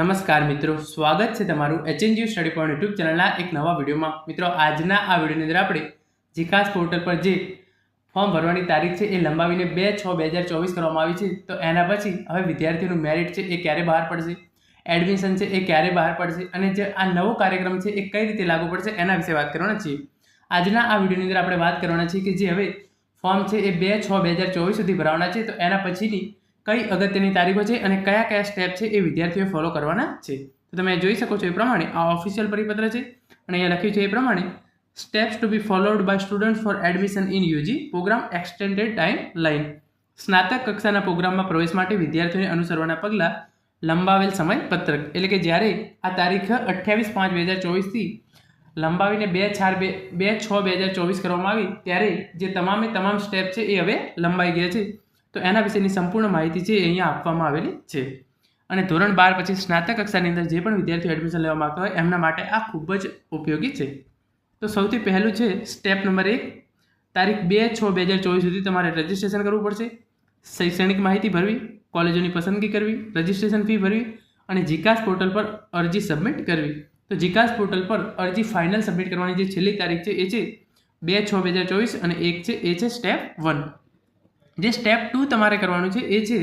નમસ્કાર મિત્રો, સ્વાગત છે તમારું એચએનજી સ્ટડી પોઈન્ટ યુટ્યુબ ચેનલના એક નવા વિડીયોમાં. મિત્રો, આજના આ વિડીયોની અંદર આપણે જીકાસ પોર્ટલ પર જે ફોર્મ ભરવાની તારીખ છે એ લંબાવીને બે છ બે હજાર ચોવીસ કરવામાં આવી છે. તો એના પછી હવે વિદ્યાર્થીઓનું મેરિટ છે એ ક્યારે બહાર પડશે? એડમિશન છે એ ક્યારે બહાર પડશે? અને જે આ નવો કાર્યક્રમ છે એ કઈ રીતે લાગુ પડશે? એના વિશે વાત કરવાના છીએ. આજના આ વિડીયોની અંદર આપણે વાત કરવાના છીએ કે જે હવે ફોર્મ છે એ બે છ બે હજાર ચોવીસ સુધી ભરાવાના છે. તો એના પછીની કઈ અગત્યની તારીખો છે અને કયા કયા સ્ટેપ છે એ વિદ્યાર્થીઓ ફોલો કરવાના છે. તો તમે જોઈ શકો છો એ પ્રમાણે આ ઓફિશિયલ પરિપત્ર છે અને અહીંયા લખ્યું છે એ પ્રમાણે steps to be followed by student for admission in UG programme extended timeline સ્નાતક કક્ષાના પ્રોગ્રામમાં પ્રવેશ માટે વિદ્યાર્થીઓને અનુસરવાના પગલાં લંબાવેલ સમય પત્રક એટલે કે જ્યારે આ તારીખ અઠ્યાવીસ પાંચ બે હજાર ચોવીસથી લંબાવીને બે ચાર બે બે છ બે હજાર ચોવીસ કરવામાં આવી, ત્યારે જે તમામે તમામ સ્ટેપ છે એ હવે લંબાઈ ગયા છે. તો એના વિશેની સંપૂર્ણ માહિતી છે અહીંયા આપવામાં આવેલી છે. અને ધોરણ બાર પછી સ્નાતક કક્ષાની અંદર જે પણ વિદ્યાર્થીઓ એડમિશન લેવા માગતા હોય, એમના માટે આ ખૂબ જ ઉપયોગી છે. તો સૌથી પહેલું છે સ્ટેપ નંબર એક, તારીખ બે છ બે હજાર ચોવીસ સુધી તમારે રજિસ્ટ્રેશન કરવું પડશે. શૈક્ષણિક માહિતી ભરવી, કોલેજોની પસંદગી કરવી રજિસ્ટ્રેશન ફી ભરવી અને જીકાસ પોર્ટલ પર અરજી સબમિટ કરવી. તો જીકાસ પોર્ટલ પર અરજી ફાઇનલ સબમિટ કરવાની જે છેલ્લી તારીખ છે એ છે બે છ બે હજાર ચોવીસ અને એક છે એ છે સ્ટેપ વન જે સ્ટેપ ટુ તમારે કરવાનું છે એ છે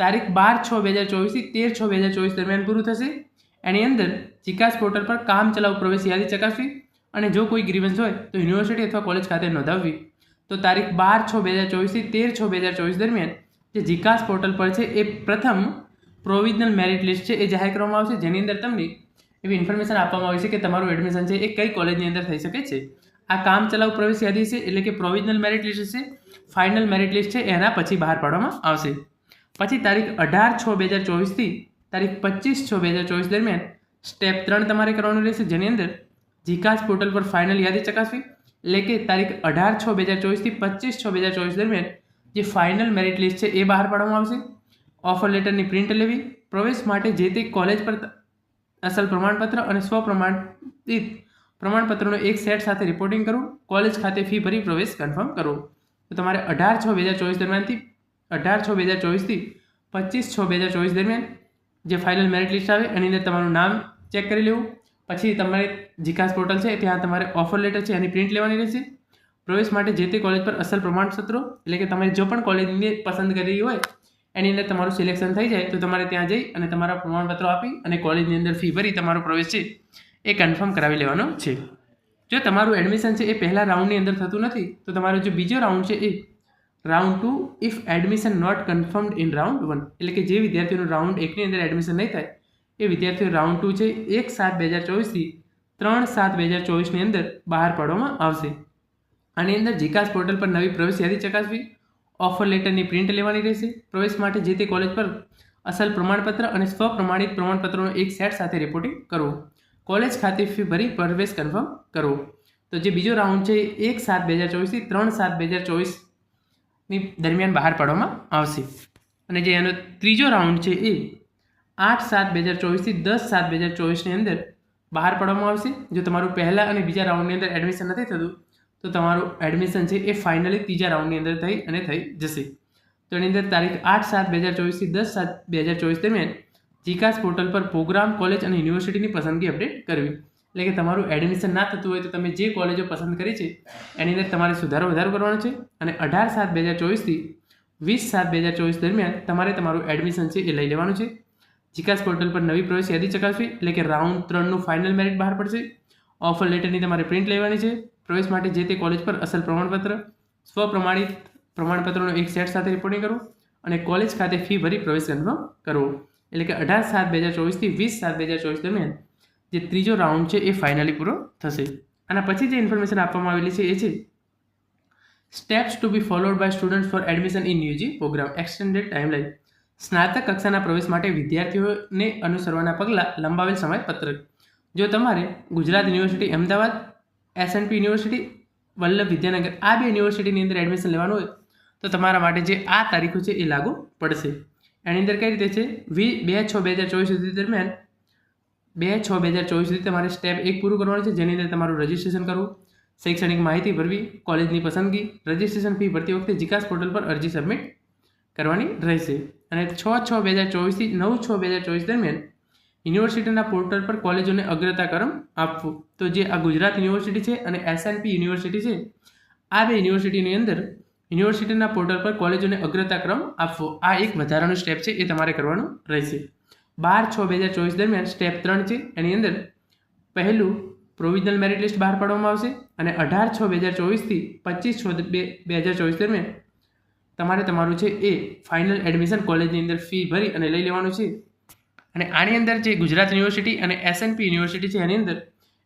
તારીખ બાર છ બે હજાર ચોવીસથી તેર છ બે હજાર ચોવીસ દરમિયાન પૂરું થશે. એની અંદર જીકાસ પોર્ટલ પર કામ ચલાવ પ્રવેશ યાદી ચકાસવી અને જો કોઈ ગ્રીવન્સ હોય તો યુનિવર્સિટી અથવા કોલેજ ખાતે નોંધાવવી. તો તારીખ બાર છ બે હજાર ચોવીસથી તેર છ બે હજાર ચોવીસ દરમિયાન જે જીકાસ પોર્ટલ પર છે એ પ્રથમ પ્રોવિઝનલ મેરિટ લિસ્ટ છે એ જાહેર કરવામાં આવશે. જેની અંદર તમને એવી ઇન્ફોર્મેશન આપવામાં આવી છે કે તમારું એડમિશન છે એ કઈ કોલેજની અંદર થઈ શકે છે. આ કામ ચલાવ પ્રવેશ યાદી છે એટલે કે પ્રોવિઝનલ મેરિટ લિસ્ટ છે ફાઇનલ મેરિટ લિસ્ટ છે, એના પછી બહાર પાડવામાં આવશે. પછી તારીખ અઢાર છ બે હજાર ચોવીસથી તારીખ પચીસ છ બે હજાર ચોવીસ દરમિયાન સ્ટેપ ત્રણ તમારે કરવાનું રહેશે, જેની અંદર જીકાસ પોર્ટલ પર ફાઇનલ યાદી ચકાસવી. એટલે કે તારીખ અઢાર છ બે હજાર ચોવીસથી પચીસ છ બે હજાર ચોવીસ દરમિયાન જે ફાઇનલ મેરિટ લિસ્ટ છે, એ બહાર પાડવામાં આવશે. ઓફર લેટરની પ્રિન્ટ લેવી. પ્રવેશ માટે જે તે કોલેજ પર અસલ પ્રમાણપત્ર અને સ્વપ્રમાણિત પ્રમાણપત્રનો એક સેટ સાથે રિપોર્ટિંગ કરવું. કોલેજ ખાતે ફી ભરી પ્રવેશ કન્ફર્મ કરવો. તો તમારે અઢાર છ બે હજાર ચોવીસ દરમિયાનથી અઢાર છ બે હજાર ચોવીસથી પચીસ છ બે હજાર ચોવીસ દરમિયાન જે ફાઇનલ મેરિટ લિસ્ટ આવે, એની અંદર તમારું નામ ચેક કરી લેવું. પછી તમારે જીકાસ પોર્ટલ છે, ત્યાં તમારે ઓફર લેટર છે, એની પ્રિન્ટ લેવાની રહેશે. પ્રવેશ માટે જે તે કોલેજ પર અસલ પ્રમાણપત્રો, એટલે કે તમે જો પણ કોલેજની પસંદ કરી હોય, એની અંદર તમારું સિલેક્શન થઈ જાય, તો તમારે ત્યાં જઈ અને તમારા પ્રમાણપત્રો આપી અને કોલેજની અંદર ફી ભરી તમારો પ્રવેશ છે, એ કન્ફર્મ કરાવી લેવાનો છે. જો તમારું એડમિશન છે એ પહેલા રાઉન્ડની અંદર થતું નથી, તો તમારો જે બીજો રાઉન્ડ છે એ round two if admission not confirmed in round one એટલે કે જે વિદ્યાર્થીઓનું રાઉન્ડ એકની અંદર એડમિશન નહીં થાય, એ વિદ્યાર્થીઓ રાઉન્ડ ટુ છે એક સાત બે હજાર ચોવીસથી ત્રણ સાત બે હજાર ચોવીસની અંદર બહાર પાડવામાં આવશે. આની અંદર જીકાસ પોર્ટલ પર નવી પ્રવેશ યાદી ચકાસવી ઓફર લેટરની પ્રિન્ટ લેવાની રહેશે. પ્રવેશ માટે જે તે કોલેજ પર અસલ પ્રમાણપત્ર અને સ્વપ્રમાણિત પ્રમાણપત્રોનો એક સેટ સાથે રિપોર્ટિંગ કરવું. કોલેજ ખાતે ફી ભરી પ્રવેશ કન્ફર્મ કરવો તો જે બીજો રાઉન્ડ છે એક સાત બે હજાર ચોવીસથી ત્રણ સાત બે હજાર ચોવીસની દરમિયાન બહાર પાડવામાં આવશે. અને જે એનો ત્રીજો રાઉન્ડ છે, એ આઠ સાત બે હજાર ચોવીસથી દસ સાત બે હજાર ચોવીસની અંદર બહાર પાડવામાં આવશે. જો તમારું પહેલાં અને બીજા રાઉન્ડની અંદર એડમિશન નથી થતું, તો તમારું એડમિશન છે, એ ફાઇનલી ત્રીજા રાઉન્ડની અંદર થઈ અને થઈ જશે. તો એની અંદર તારીખ આઠ સાત બે હજાર ચોવીસથી દસ સાત બે હજાર ચોવીસ દરમિયાન જીકાસ પોર્ટલ પર પ્રોગ્રામ, કોલેજ અને યુનિવર્સિટીની પસંદગી અપડેટ કરવી. એટલે કે તમારું એડમિશન ના થતું હોય તો તમે જે કોલેજો પસંદ કરી છે, એની અંદર તમારે સુધારો વધારો કરવાનો છે અને અઢાર સાત બે હજાર ચોવીસથી વીસ સાત બે હજાર ચોવીસ દરમિયાન તમારે તમારું એડમિશન છે એ લઈ લેવાનું છે. જીકાસ પોર્ટલ પર નવી પ્રવેશ યાદી ચકાસવી, એટલે કે રાઉન્ડ ત્રણનું ફાઇનલ મેરિટ બહાર પડશે. ઓફર લેટરની તમારે પ્રિન્ટ લેવાની છે. પ્રવેશ માટે જે તે કોલેજ પર અસલ પ્રમાણપત્ર, સ્વપ્રમાણિત પ્રમાણપત્રોનો એક સેટ સાથે રિપોર્ટિંગ કરવું અને કોલેજ ખાતે ફી ભરી પ્રવેશ કન્ફર્મ કરવો. એટલે કે અઢાર સાત બે હજાર ચોવીસથી વીસ સાત બે હજાર ચોવીસ દરમિયાન જે ત્રીજો રાઉન્ડ છે એ ફાઇનલી પૂરો થશે. આના પછી જે ઇન્ફોર્મેશન આપવામાં આવેલી છે એ છે steps to be followed by student for admission in UG programme extended timeline સ્નાતક કક્ષાના પ્રવેશ માટે વિદ્યાર્થીઓને અનુસરવાના પગલાં લંબાવેલ સમયપત્રક. જો તમારે Gujarat university, Ahmedabad SNP university, Vallabh Vidyanagar આ બે યુનિવર્સિટીની અંદર એડમિશન લેવાનું હોય, તો તમારા માટે જે આ તારીખો છે એ લાગુ પડશે. એની અંદર કઈ રીતે છે? વી બે છ બે હજાર ચોવીસ સુધી દરમિયાન બે છ બે હજાર ચોવીસ સુધી તમારે સ્ટેપ એક પૂરું કરવાનું છે, જેની અંદર તમારું રજિસ્ટ્રેશન કરવું, શૈક્ષણિક માહિતી ભરવી કોલેજની પસંદગી રજિસ્ટ્રેશન ફી ભરતી વખતે જીકાસ પોર્ટલ પર અરજી સબમિટ કરવાની રહેશે. અને છ છ બે હજાર ચોવીસથી નવ છ બે હજાર ચોવીસ દરમિયાન યુનિવર્સિટીના પોર્ટલ પર કોલેજોને અગ્રતાક્રમ આપવું. તો જે આ ગુજરાત યુનિવર્સિટી છે અને એસએનપી યુનિવર્સિટી છે, આ બે યુનિવર્સિટીની અંદર યુનિવર્સિટીના પોર્ટલ પર કોલેજોને અગ્રતા ક્રમ આપવો. આ એક વધારાનું સ્ટેપ છે, એ તમારે કરવાનું રહેશે. બાર છ બે હજાર ચોવીસ દરમિયાન સ્ટેપ ત્રણ છે, એની અંદર પહેલું પ્રોવિઝનલ મેરિટ લિસ્ટ બહાર પાડવામાં આવશે અને અઢાર છ બે હજાર ચોવીસથી પચીસ છ બે બે હજાર ચોવીસ દરમિયાન તમારે તમારું છે, એ ફાઇનલ એડમિશન કોલેજની અંદર ફી ભરી અને લઈ લેવાનું છે. અને આની અંદર જે ગુજરાત યુનિવર્સિટી અને એસએનપી યુનિવર્સિટી છે, એની અંદર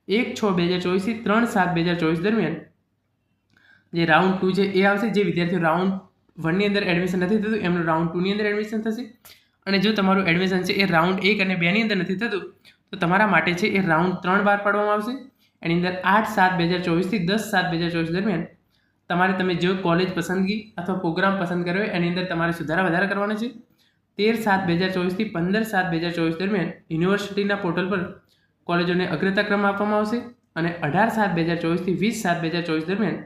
એક છ બે હજાર ચોવીસથી ત્રણ સાત બે હજાર ચોવીસ દરમિયાન જે રાઉન્ડ ટુ છે, એ આવશે. જે વિદ્યાર્થીઓ રાઉન્ડ વનની અંદર એડમિશન નથી થતું, એમનું રાઉન્ડ ટુની અંદર એડમિશન થશે. અને જો તમારું એડમિશન છે, એ રાઉન્ડ એક અને બેની અંદર નથી થતું, તો તમારા માટે છે, એ રાઉન્ડ ત્રણ બહાર પાડવામાં આવશે. એની અંદર આઠ સાત બે હજાર ચોવીસથી દસ સાત બે હજાર ચોવીસ દરમિયાન તમારે તમે જો કોલેજ પસંદગી અથવા પ્રોગ્રામ પસંદ કર્યો હોય, એની અંદર તમારે સુધારા વધારા કરવાના છે. તેર સાત બે હજાર ચોવીસથી પંદર સાત બે હજાર ચોવીસ દરમિયાન યુનિવર્સિટીના પોર્ટલ પર કોલેજોને અગ્રતા ક્રમ આપવામાં આવશે. અને અઢાર સાત બે હજાર ચોવીસથી વીસ સાત બે હજાર ચોવીસ દરમિયાન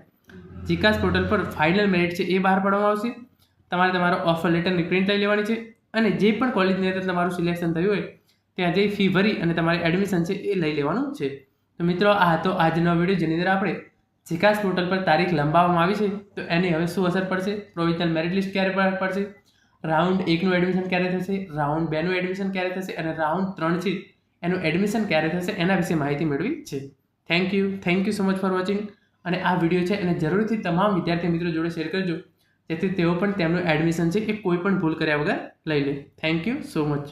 જીકાસ પોર્ટલ પર ફાઇનલ મેરિટ છે એ બહાર પાડવામાં આવશે. તમારે તમારો ઓફર લેટરની પ્રિન્ટ લઈ લેવાની છે અને જે પણ કોલેજની અંદર તમારું સિલેક્શન થયું હોય, ત્યાં જઈ ફી ભરી અને તમારે એડમિશન છે એ લઈ લેવાનું છે. તો મિત્રો, આ હતો આજનો વીડિયો જેની અંદર આપણે જીકાસ પોર્ટલ પર તારીખ લંબાવવામાં આવી છે. તો એની હવે શું અસર પડશે? પ્રોવિઝનલ મેરિટ લિસ્ટ ક્યારે બહાર પડશે? રાઉન્ડ એકનું એડમિશન ક્યારે થશે? રાઉન્ડ બેનું એડમિશન ક્યારે થશે? અને રાઉન્ડ ત્રણ છે એનું એડમિશન ક્યારે થશે? એના વિશે માહિતી મેળવી છે. Thank you thank you so much for watching અને આ વીડિયો છે એને જરૂરથી તમામ વિદ્યાર્થી મિત્રો જોડે શેર કરજો. જેથી તેઓ પણ તેમનું એડમિશન છે એ કોઈ પણ ભૂલ કર્યા વગર લઈ લે. Thank you so much